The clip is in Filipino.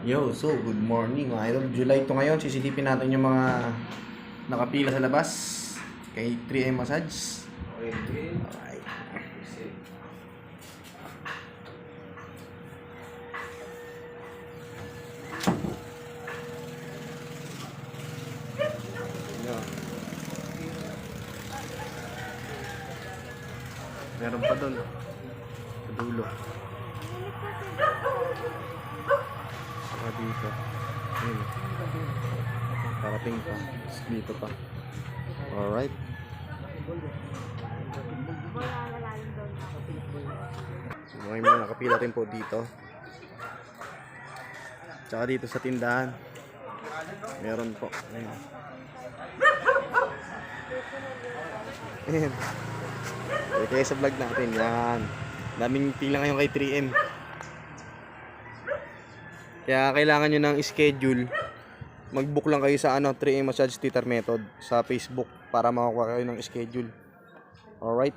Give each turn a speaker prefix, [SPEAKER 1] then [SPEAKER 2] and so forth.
[SPEAKER 1] Yo, so good morning mga idol. July to ngayon, sisilipin natin yung mga nakapila sa labas kay 3M Massage. Alright. Yo. Meron pa doon. Sa dulo. Dito. Ayun. Parating pa. Dito pa. Alright. So, may mga nakapila rin po dito. Tsaka dito sa tindahan. Meron po. Ayun. Ayun. Okay, sa vlog natin. Yan. Daming pila ngayon kay 3M. Kaya kailangan nyo ng schedule. Mag-book lang kayo sa ano, 3M Massage Theater Method sa Facebook para makakuha kayo ng schedule. Alright?